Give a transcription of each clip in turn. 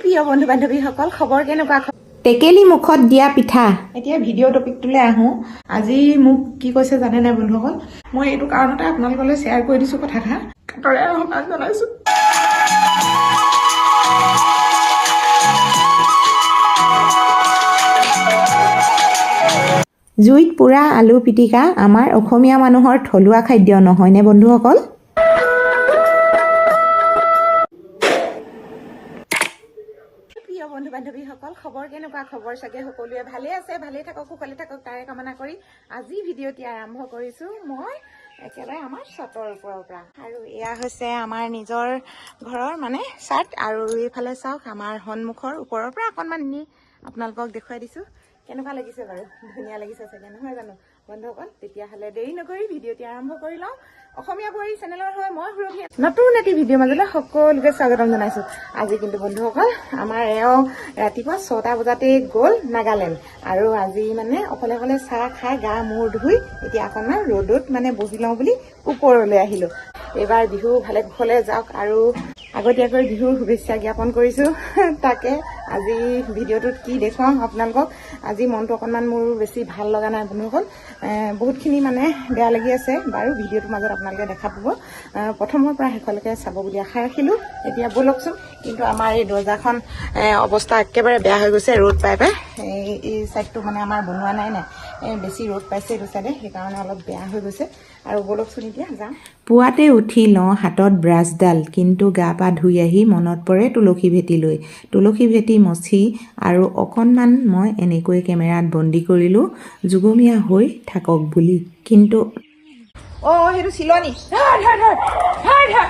প্ৰিয় বন্ধু বান্ধৱীসকল খবৰ কেনেকুৱা? টেকেলি মুখত দিয়া পিঠা। এতিয়া ভিডিঅ' টপিকটোলৈ আহোঁ। আজি মোক কি কৈছে জানে নাই বন্ধুসকল? মই এইটো কাৰণতে আপোনালোকলৈ শ্বেয়াৰ কৰি দিছোঁ কথাষাৰ। কাটৰে আহ্বান জনাইছোঁ। জুইত পোৰা আলু পিটিকা আমাৰ অসমীয়া মানুহৰ থলুৱা খাদ্য নহয়নে বন্ধুসকল? বান্ধৱীসকল খবৰ কেনেকুৱা? খবৰ চাগে সকলোৱে ভালে আছে ভালে থাকক সুখলে থাকক তাৰে কামনা কৰি আজি ভিডিঅ'টি আৰম্ভ কৰিছোঁ। মই একেবাৰে আমাৰ চটৰ ওপৰৰ পৰা। আৰু এয়া হৈছে আমাৰ নিজৰ ঘৰৰ মানে চাৰ্ট আৰু এইফালে চাওক আমাৰ সন্মুখৰ ওপৰৰ পৰা অকণমান নি আপোনালোকক দেখুৱাই দিছোঁ। কেনেকুৱা লাগিছে বাৰু? ধুনীয়া লাগিছে চাগে নহয় জানো? বন্ধুসকল তেতিয়াহ'লে দেৰি নকৰি ভিডিঅ'টি আৰম্ভ কৰি লওঁ। অসমীয়া বোৱাৰী চেনেলৰ হয় মই সুৰভি। নতুন এটি ভিডিঅ' মাজলৈ সকলোকে স্বাগতম জনাইছোঁ। আজি কিন্তু বন্ধুসকল আমাৰ এওঁ ৰাতিপুৱা ছটা বজাতেই গ'ল নাগালেণ্ড। আৰু আজি মানে অকলে অকলে চাহ খাই গা মূৰ ধুই এতিয়া অকণমান ৰ'দত মানে বহি লওঁ বুলি ওপৰলৈ আহিলোঁ। এইবাৰ বিহু ভালে কুশলে যাওক আৰু আগতীয়াকৈ বিহুৰ শুভেচ্ছা জ্ঞাপন কৰিছোঁ। তাকে আজি ভিডিঅ'টোত কি দেখুৱাওঁ আপোনালোকক? আজি মনটো অকণমান মোৰ বেছি ভাল লগা নাই বন্ধুসকল বহুতখিনি মানে বেয়া লাগি আছে বাৰু ভিডিঅ'টোৰ মাজত আপোনালোকে দেখা পাব। প্ৰথমৰ পৰা শেষলৈকে চাব বুলি আশা ৰাখিলোঁ। এতিয়া ব'লকচোন কিন্তু আমাৰ এই দৰ্জাখন অৱস্থা একেবাৰে বেয়া হৈ গৈছে ৰ'দ পাই পাই। এই- ছাইডটো মানে আমাৰ বনোৱা নাই নাই বেছি ৰ'দ পাইছে এইটো ছাইডে সেইকাৰণে অলপ বেয়া হৈ গৈছে। আৰু ব'লকচোন এতিয়া যাওঁ পুৱাতে উঠি লওঁ হাতত ব্ৰাছডাল কিন্তু গা পা ধুই আহি মনত পৰে তুলসী ভেটিলৈ তুলসী ভেটি মচি আৰু অকণমান মই এনেকৈ কেমেৰাত বন্দী কৰিলোঁ যুগমীয়া হৈ থাকক বুলি। কিন্তু অ' সেইটো চিলনী ধৰ ধৰ ধৰ ধৰ ধৰ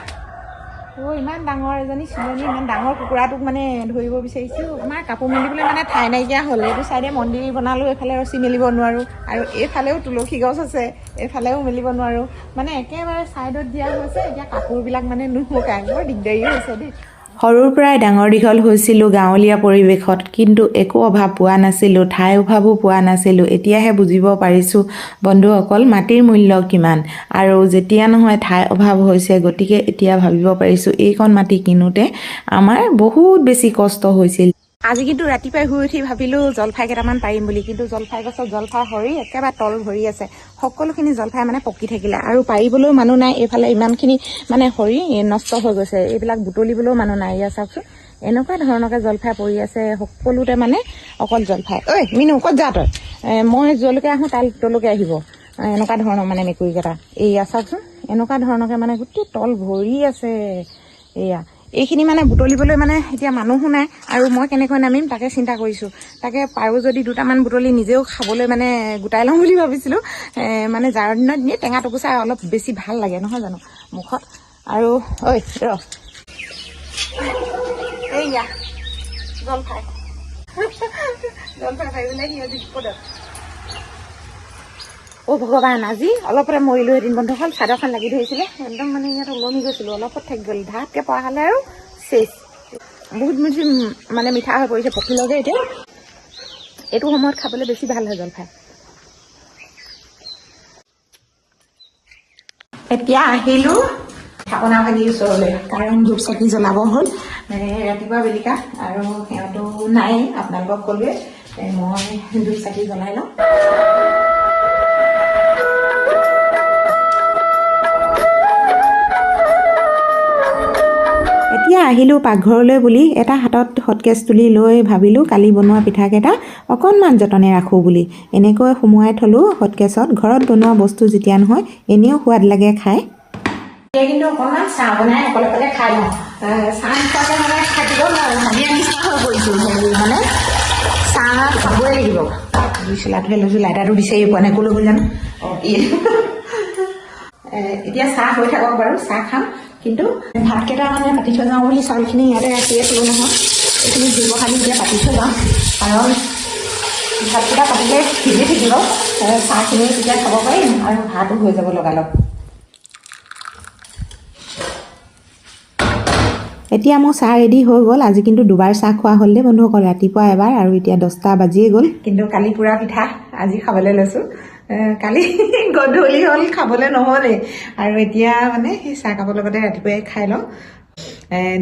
অ' ইমান ডাঙৰ এজনী চিলনী ইমান ডাঙৰ কুকুৰাটোক মানে ধৰিব বিচাৰিছোঁ। আমাৰ কাপোৰ মেলিবলৈ মানে ঠাই নাইকিয়া হ'ল। এইটো চাইডে মন্দিৰ বনালোঁ এইফালে ৰছী মেলিব নোৱাৰোঁ। আৰু এইফালেও তুলসী গছ আছে এইফালেও মেলিব নোৱাৰোঁ। মানে একেবাৰে ছাইডত দিয়া হৈছে এতিয়া কাপোৰবিলাক মানে নুশুকায় বৰ দিগদাৰী হৈছে দেই। সৰুৰ পৰাই ডাঙৰ দীঘল হৈছিলোঁ গাঁৱলীয়া পৰিৱেশত কিন্তু একো অভাৱ পোৱা নাছিলোঁ ঠাই অভাৱো পোৱা নাছিলোঁ এতিয়াহে বুজিব পাৰিছোঁ বন্ধুসকল মাটিৰ মূল্য কিমান আৰু যেতিয়া নহয় ঠাই অভাৱ হৈছে গতিকে এতিয়া ভাবিব পাৰিছোঁ এইকণ মাটি কিনোতে আমাৰ বহুত বেছি কষ্ট হৈছিল। আজি কিন্তু ৰাতিপুৱাই শুই উঠি ভাবিলোঁ জলফাই কেইটামান পাৰিম বুলি কিন্তু জলফাই গছত জলফাই সৰি একেবাৰে তল ভৰি আছে। সকলোখিনি জলফাই মানে পকি থাকিলে আৰু পাৰিবলৈও মানুহ নাই এইফালে ইমানখিনি মানে সৰি নষ্ট হৈ গৈছে। এইবিলাক বুটলিবলৈও মানুহ নাই। ইয়াত চাওকচোন এনেকুৱা ধৰণকে জলফাই পৰি আছে সকলোতে মানে অকল জলফাই। ঐ মিনু ক'ত যা তই? মই যলৈকে আহোঁ তাল তলৈকে আহিব। এনেকুৱা ধৰণৰ মানে মেকুৰীকেইটা। এইয়া চাওকচোন এনেকুৱা ধৰণকে মানে গোটেই তল ভৰি আছে। এয়া এইখিনি মানে বুটলিবলৈ মানে এতিয়া মানুহো নাই আৰু মই কেনেকৈ নামিম তাকে চিন্তা কৰিছোঁ। তাকে পাৰোঁ যদি দুটামান বুটলি নিজেও খাবলৈ মানে গোটাই লওঁ বুলি ভাবিছিলোঁ মানে জাৰৰ দিনত এনেই টেঙা টুকুচাই অলপ বেছি ভাল লাগে নহয় জানো? মুখত। আৰু ঐ ৰ। জলফাই। জলফাই পাৰিবলৈ সিহঁতি বিপদত। অ' ভগৱান আজি অলপতে মৰিলোঁ এদিন বন্ধ হ'ল চাদৰখন লাগি ধৰিছিলে। একদম মানে ইয়াত ওলমি গৈছিলোঁ অলপত থাকি গ'ল। ধাতকৈ পৰা হ'লে আৰু চেচ বহুত মিঠি মানে মিঠা হৈ পৰিছে পকি লগে এতিয়া। এইটো সময়ত খাবলৈ বেছি ভাল হয় জলফাই। এতিয়া আহিলোঁ। থাপনা ভাগিৰ ওচৰলৈ। কাৰণ ধূপ চাকি জ্বলাব হ'ল এ, ৰাতিপুৱা বেলিকা। আৰু সিহঁতো নাই আপোনালোকক ক'লোৱে। মই ধূপ চাকি জ্বলাই লওঁ। আহিলোঁ পাকঘৰলৈ বুলি এটা হাতত হটকেছ তুলি লৈ ভাবিলোঁ কালি বনোৱা পিঠাকেইটা অকণমান যতনে ৰাখোঁ বুলি। এনেকৈ সুমুৱাই থলোঁ হটকেছত ঘৰত বনোৱা বস্তু যেতিয়া নহয় এনেও সোৱাদ লাগে খাই। এতিয়া চাহ হৈ থাকক বাৰু চাহ খাম। কিন্তু ভাতকেইটা মানে পাতি থৈ যাওঁ বুলি চাউলখিনি ইয়াতে ৰাখিয়ে থলোঁ নহয়। এইখিনি ধুব খালি এতিয়া পাতি থৈ যাওঁ। কাৰণ ভাতকেইটা পাতিলে সিজি থাকিব। চাহখিনি তেতিয়া খাব পাৰিম আৰু ভাতো হৈ যাব লগালগ। এতিয়া মোৰ চাহ ৰেডি হৈ গ'ল। আজি কিন্তু দুবাৰ চাহ খোৱা হ'ল দেই বন্ধুসকল। ৰাতিপুৱা এবাৰ আৰু এতিয়া দহটা বাজিয়ে গ'ল। কিন্তু কালি পুৰা পিঠা আজি খাবলৈ লৈছোঁ। কালি গধূলি হ'ল খাবলৈ নহ'লেই আৰু এতিয়া মানে সেই চাহকাপৰ লগতে ৰাতিপুৱাই খাই লওঁ।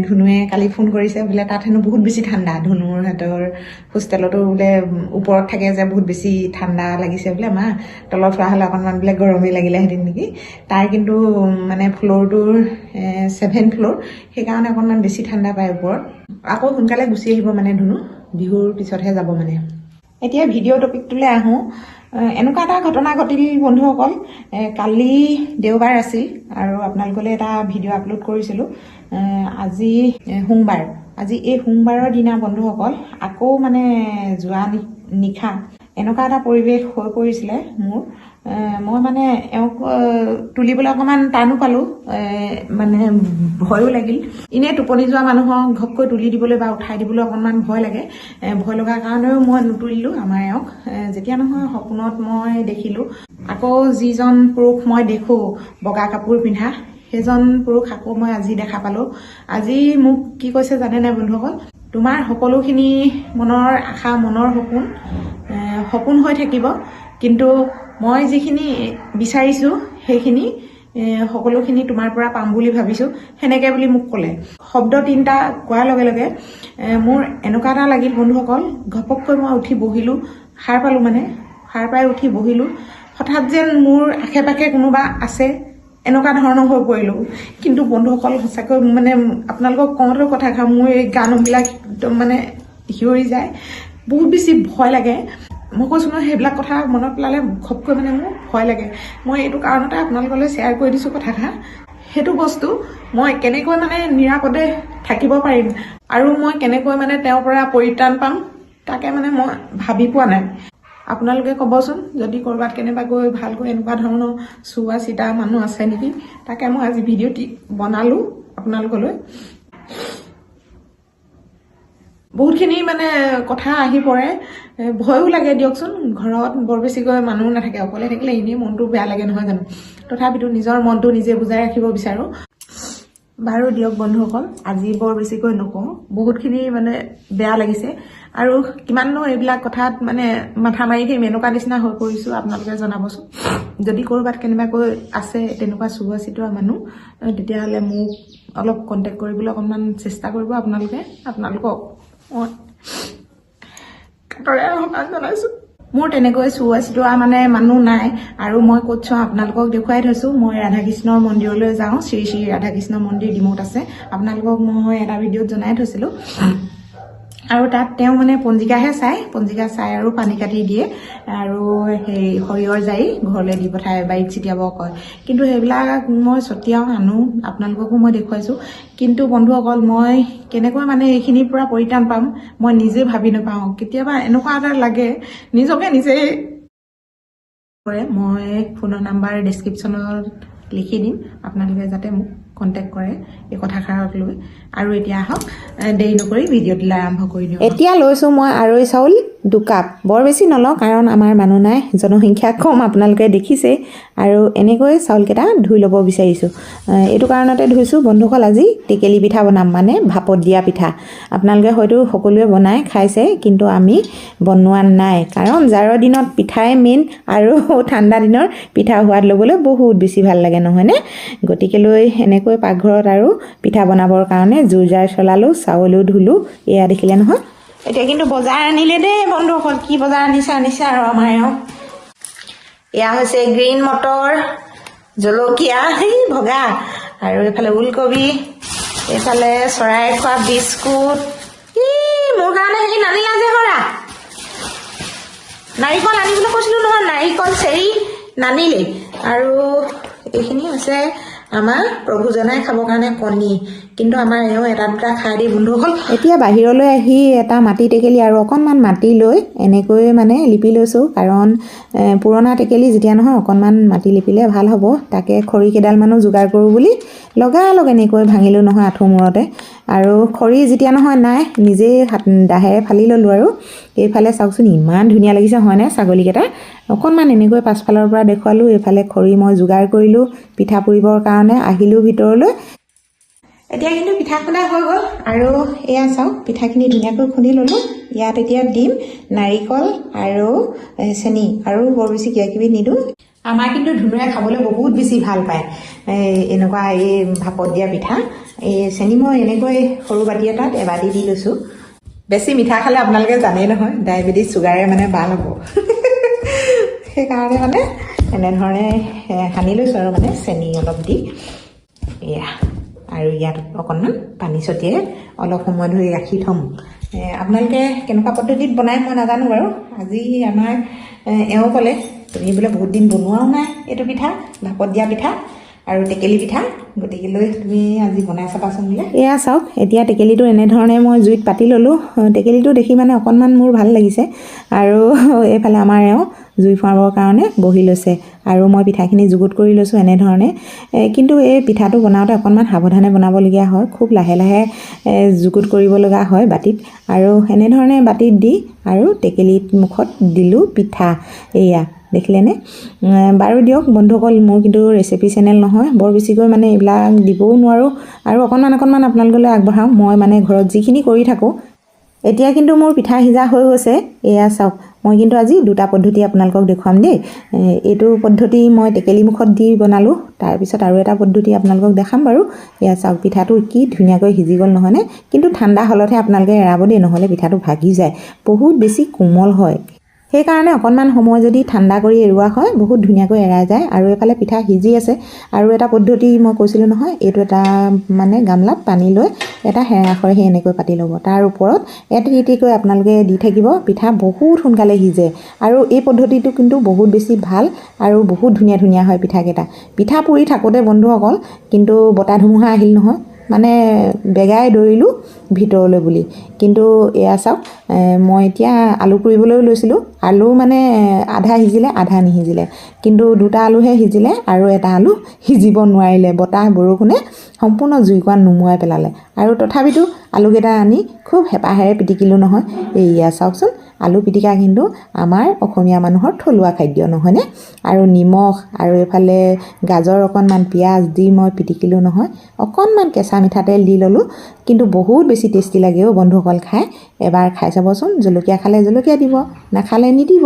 ধুনুৱে কালি ফোন কৰিছে বোলে তাত হেনো বহুত বেছি ঠাণ্ডা। ধুনুৰ সিহঁতৰ হোষ্টেলতো বোলে ওপৰত থাকে যে বহুত বেছি ঠাণ্ডা লাগিছে বোলে মা তলত হোৱা হ'লে অকণমান বোলে গৰমেই লাগিলেহেঁতেন নেকি? তাৰ কিন্তু মানে ফ্ল'ৰটোৰ ছেভেন ফ্ল'ৰ সেইকাৰণে অকণমান বেছি ঠাণ্ডা পায় ওপৰত। আকৌ সোনকালে গুচি আহিব মানে ধুনু বিহুৰ পিছতহে যাব মানে। এতিয়া ভিডিঅ' টপিকটোলৈ আহোঁ। এনেকুৱা এটা ঘটনা ঘটিল বন্ধুসকল। কালি দেওবাৰ আছিল আৰু আপোনালোকলৈ এটা ভিডিঅ' আপলোড কৰিছিলোঁ। আজি সোমবাৰ। আজি এই সোমবাৰৰ দিনা বন্ধুসকল আকৌ মানে যোৱা নিশা এনেকুৱা এটা পৰিৱেশ হৈ পৰিছিলে মোৰ। মই মানে এওঁক তুলিবলৈ অকণমান টানো পালোঁ। মানে ভয়ো লাগিল। এনেই টোপনি যোৱা মানুহক ঘপকৈ তুলি দিবলৈ বা উঠাই দিবলৈ অকণমান ভয় লাগে। ভয় লগাৰ কাৰণেও মই নুতুলিলোঁ আমাৰ এওঁক। যেতিয়া নহয় সপোনত মই দেখিলোঁ। আকৌ যিজন পুৰুষ মই দেখোঁ বগা কাপোৰ পিন্ধা সেইজন পুৰুষ আকৌ মই আজি দেখা পালোঁ। আজি মোক কি কৈছে জানে নাই বন্ধুসকল? তোমাৰ সকলোখিনি মনৰ আশা মনৰ সপোন সপোন হৈ থাকিব। কিন্তু মই যিখিনি বিচাৰিছোঁ সেইখিনি সকলোখিনি তোমাৰ পৰা পাম বুলি ভাবিছোঁ। সেনেকে বুলি মোক ক'লে। শব্দ তিনিটা কোৱাৰ লগে লগে মোৰ এনেকুৱা এটা লাগিল বন্ধুসকল ঘপককৈ মই উঠি বহিলোঁ সাৰ পালোঁ মানে সাৰ পাই উঠি বহিলোঁ। হঠাৎ যেন মোৰ আশে পাশে কোনোবা আছে এনেকুৱা ধৰণৰ হৈ পৰিলোঁ। কিন্তু বন্ধুসকল সঁচাকৈ মানে আপোনালোকক কওঁতেও কথা খাওঁ মোৰ এই গানবিলাক একদম মানে সিঁয়ৰি যায়। বহুত বেছি ভয় লাগে। মই কৈছোঁ নহয় সেইবিলাক কথা মনত পেলালে ঘপকৈ মানে মোৰ ভয় লাগে। মই এইটো কাৰণতে আপোনালোকলৈ শ্বেয়াৰ কৰি দিছোঁ কথাষাৰ। সেইটো বস্তু মই কেনেকৈ মানে নিৰাপদে থাকিব পাৰিম আৰু মই কেনেকৈ মানে তেওঁৰ পৰা পৰিত্ৰাণ পাম তাকে মানে মই ভাবি পোৱা নাই। আপোনালোকে ক'বচোন যদি ক'ৰবাত কেনেবাকৈ ভালকৈ এনেকুৱা ধৰণৰ চোৱা চিতা মানুহ আছে নেকি তাকে মই আজি ভিডিঅ'টি বনালোঁ আপোনালোকলৈ। বহুতখিনি মানে কথা আহি পৰে। ভয়ো লাগে দিয়কচোন। ঘৰত বৰ বেছিকৈ মানুহ নাথাকে অকলে থাকিলে এনেই মনটো বেয়া লাগে নহয় জানো? তথাপিতো নিজৰ মনটো নিজে বুজাই ৰাখিব বিচাৰোঁ। বাৰু দিয়ক বন্ধুসকল আজি বৰ বেছিকৈ নকওঁ বহুতখিনি মানে বেয়া লাগিছে। আৰু কিমাননো এইবিলাক কথাত মানে মাথা মাৰি থাকিম এনেকুৱা নিচিনা হৈ পৰিছোঁ আপোনালোকে জনাবচোন। যদি ক'ৰবাত কেনেবাকৈ আছে তেনেকুৱা চোৱা চিটোৱা মানুহ তেতিয়াহ'লে মোক অলপ কণ্টেক্ট কৰিবলৈ অকণমান চেষ্টা কৰিব আপোনালোকে আপোনালোকক। মোৰ তেনেকৈ চোৱা চিটোৱা মানে মানুহ নাই। আৰু মই ক'ত চাওঁ আপোনালোকক দেখুৱাই থৈছোঁ। মই ৰাধাকৃষ্ণৰ মন্দিৰলৈ যাওঁ। শ্ৰী শ্ৰী ৰাধাকৃষ্ণ মন্দিৰ ডিমৌত আছে। আপোনালোকক মই এটা ভিডিঅ'ত জনাই থৈছিলোঁ। আৰু তাত তেওঁ মানে পঞ্জিকাহে চায় পঞ্জিকা চাই আৰু পানী কাটি দিয়ে আৰু সেই সৰিয়হৰ জাৰি ঘৰলৈ দি পঠায় বাৰীত ছিটিয়াব কয়। কিন্তু সেইবিলাক মই ছটিয়াওঁ আনো আপোনালোককো মই দেখুৱাইছোঁ। কিন্তু বন্ধুসকল মই কেনেকৈ মানে এইখিনিৰ পৰা পৰিত্ৰাণ পাম মই নিজে ভাবি নাপাওঁ। কেতিয়াবা এনেকুৱা এটা লাগে নিজকে নিজেই কৰে। মই ফোনৰ নাম্বাৰ ডেছক্ৰিপশ্যনত লিখি দিম আপোনালোকে যাতে মোক কণ্টেক্ট কৰে এই কথাষাৰক লৈ। আৰু এতিয়া আহক দেৰি নকৰি ভিডিঅ'টোলৈ আৰম্ভ কৰি দিওঁ। এতিয়া লৈছোঁ মই আৰৈ চাউল দুকাপ। বৰ বেছি নলওঁ কাৰণ আমাৰ মানুহ নাই জনসংখ্যা কম আপোনালোকে দেখিছে। আৰু এনেকৈ চাউলকেইটা ধুই ল'ব বিচাৰিছোঁ। এইটো কাৰণতে ধুইছোঁ বন্ধুসকল আজি টেকেলি পিঠা বনাম মানে ভাপত দিয়া পিঠা। আপোনালোকে হয়তো সকলোৱে বনাই খাইছে কিন্তু আমি বনোৱা নাই। কাৰণ জাৰৰ দিনত পিঠাই মেইন আৰু ঠাণ্ডা দিনৰ পিঠা সোৱাদ ল'বলৈ বহুত বেছি ভাল লাগে নহয়নে? গতিকেলৈ এনেকৈ পাকঘৰত আৰু পিঠা বনাবৰ কাৰণে জোৰ জাৰ চলালোঁ চাউলো ধুলোঁ এয়া দেখিলে নহয়। এতিয়া কিন্তু বজাৰ আনিলে দেই বন্ধুসকল কি বজাৰ আনিছে আনিছে আৰু আমাৰ এওঁ এয়া হৈছে গ্ৰীণ মটৰ জলকীয়া এই বগা আৰু এইফালে ওলকবি এইফালে চৰাই খোৱা বিস্কুট। ই মোৰ কাৰণে হেৰি নানিলা যে হৰা। নাৰিকল আনিবলৈ কৈছিলোঁ নহয় নাৰিকল চেৰি নানিলেই। আৰু এইখিনি হৈছে আমাৰ প্ৰভুজনাই খাবৰ কাৰণে কণী। কিন্তু আমাৰ এওঁ এটা দুটা খাই দি বন্ধুসকল এতিয়া বাহিৰলৈ আহি এটা মাটি টেকেলি আৰু অকণমান মাটি লৈ এনেকৈ মানে লিপি লৈছোঁ। কাৰণ পুৰণা টেকেলি যেতিয়া নহয় অকণমান মাটি লিপিলে ভাল হ'ব। তাকে খৰি কেইডালমানো যোগাৰ কৰোঁ বুলি লগালগ এনেকৈ ভাঙিলোঁ নহয় আঁঠুৰ মূৰতে। আৰু খৰি যেতিয়া নহয় নাই নিজেই হাত দাহেৰে ফালি ল'লোঁ আৰু। এইফালে চাওকচোন ইমান ধুনীয়া লাগিছে হয়নে ছাগলীকেইটা? অকণমান এনেকৈ পাছফালৰ পৰা দেখুৱালোঁ এইফালে খৰি মই যোগাৰ কৰিলোঁ পিঠা পুৰিবৰ কাৰণে আহিলোঁ ভিতৰলৈ। এতিয়া কিন্তু পিঠা খুন্দা হৈ গ'ল আৰু এয়া চাওক পিঠাখিনি ধুনীয়াকৈ খুন্দি ল'লোঁ। ইয়াত এতিয়া দিম নাৰিকল আৰু চেনি আৰু বৰ বেছি কিবা কিবি নিদিওঁ। আমাৰ কিন্তু ধুনুৱে খাবলৈ বহুত বেছি ভাল পায়। এনেকুৱা এই ভাপত দিয়া পিঠা। এই চেনি মই এনেকৈ সৰু বাতি এটাত এবাতি দি লৈছোঁ। বেছি মিঠা খালে আপোনালোকে জানেই নহয় ডায়েবেটিছ চুগাৰে মানে ভাল হ'ব। সেইকাৰণে মানে এনেধৰণে সানি লৈছোঁ আৰু মানে চেনি অলপ দি। এয়া। আৰু ইয়াত অকণমান পানী ছটিয়াই অলপ সময় ধৰি ৰাখি থ'ম। আপোনালোকে কেনেকুৱা পদ্ধতিত বনাই মই নাজানো বাৰু। আজি আমাৰ এওঁ ক'লে তুমি বোলে বহুত দিন বনোৱাও নাই এইটো পিঠা ভাপত দিয়া পিঠা আৰু টেকেলি পিঠা। গতিকেলৈ তুমি আজি বনাই চাবাচোন বোলে। এয়া চাওক এতিয়া টেকেলিটো এনেধৰণে মই জুইত পাতি ল'লোঁ। টেকেলিটো দেখি মানে অকণমান মোৰ ভাল লাগিছে। আৰু এইফালে আমাৰ এওঁ জুই ফুৰাবৰ কাৰণে বহি লৈছে। আৰু মই পিঠাখিনি যুগুত কৰি লৈছোঁ এনেধৰণে। কিন্তু এই পিঠাটো বনাওঁতে অকণমান সাৱধানে বনাবলগীয়া হয়। খুব লাহে লাহে যুগুত কৰিব লগা হয় বাতিত আৰু এনেধৰণে বাতিত দি আৰু টেকেলিত মুখত দিলোঁ পিঠা। এয়া দেখিলেনে? বাৰু দিয়ক বন্ধুসকল মোৰ কিন্তু ৰেচিপি চেনেল নহয়। বৰ বেছিকৈ মানে এইবিলাক দিবও নোৱাৰোঁ। আৰু অকণমান অকণমান আপোনালোকলৈ আগবঢ়াওঁ। মই মানে ঘৰত যিখিনি কৰি থাকোঁ এতিয়া কিন্তু মোৰ পিঠা সিজা হৈ গৈছে। এয়া চাওক মই কিন্তু আজি দুটা পদ্ধতি আপোনালোকক দেখুৱাম দেই। এইটো পদ্ধতি মই টেকেলি মুখত দি বনালোঁ তাৰপিছত আৰু এটা পদ্ধতি আপোনালোকক দেখাম বাৰু। এয়া চাওক পিঠাটো কি ধুনীয়াকৈ সিজি গ'ল নহয়নে? কিন্তু ঠাণ্ডা হ'লতহে আপোনালোকে এৰাব দেই নহ'লে পিঠাটো ভাগি যায়। বহুত বেছি কোমল হয়। সেইকাৰণে অকণমান সময় যদি ঠাণ্ডা কৰি এৰুৱা হয় বহুত ধুনীয়াকৈ এৰাই যায়। আৰু এইফালে পিঠা সিজি আছে। আৰু এটা পদ্ধতি মই কৈছিলোঁ নহয় এইটো এটা মানে গামলাত পানী লৈ এটা হেৰাখৰে সেই এনেকৈ পাতি ল'ব। তাৰ ওপৰত এটি এটিকৈ আপোনালোকে দি থাকিব। পিঠা বহুত সোনকালে সিজে। আৰু এই পদ্ধতিটো কিন্তু বহুত বেছি ভাল আৰু বহুত ধুনীয়া ধুনীয়া হয় পিঠাকেইটা। পিঠা পুৰি থাকোঁতে বন্ধুসকল কিন্তু বতাহ ধুমুহা আহিল নহয়। মানে বেগাই দৌৰিলোঁ ভিতৰলৈ বুলি। কিন্তু এয়া চাওক মই এতিয়া আলু পুৰিবলৈও লৈছিলোঁ। আলু মানে আধা সিজিলে আধা নিসিজিলে। কিন্তু দুটা আলুহে সিজিলে আৰু এটা আলু সিজিব নোৱাৰিলে। বতাহ বৰষুণে সম্পূৰ্ণ জুইকুৰা নুমুৱাই পেলালে। আৰু তথাপিতো আলুকেইটা আনি খুব হেঁপাহেৰে পিটিকিলোঁ নহয়। এইয়া চাওকচোন আলু পিটিকা কিন্তু আমাৰ অসমীয়া মানুহৰ থলুৱা খাদ্য নহয়নে? আৰু নিমখ আৰু এইফালে গাজৰ অকণমান পিঁয়াজ দি মই পিটিকিলোঁ নহয়। অকণমান কেঁচা মিঠাতেল দি ল'লোঁ। কিন্তু বহুত বেছি টেষ্টি লাগে অ' বন্ধুসকল খাই। এবাৰ খাই চাবচোন জলকীয়া খালে জলকীয়া দিব নাখালে নিদিব।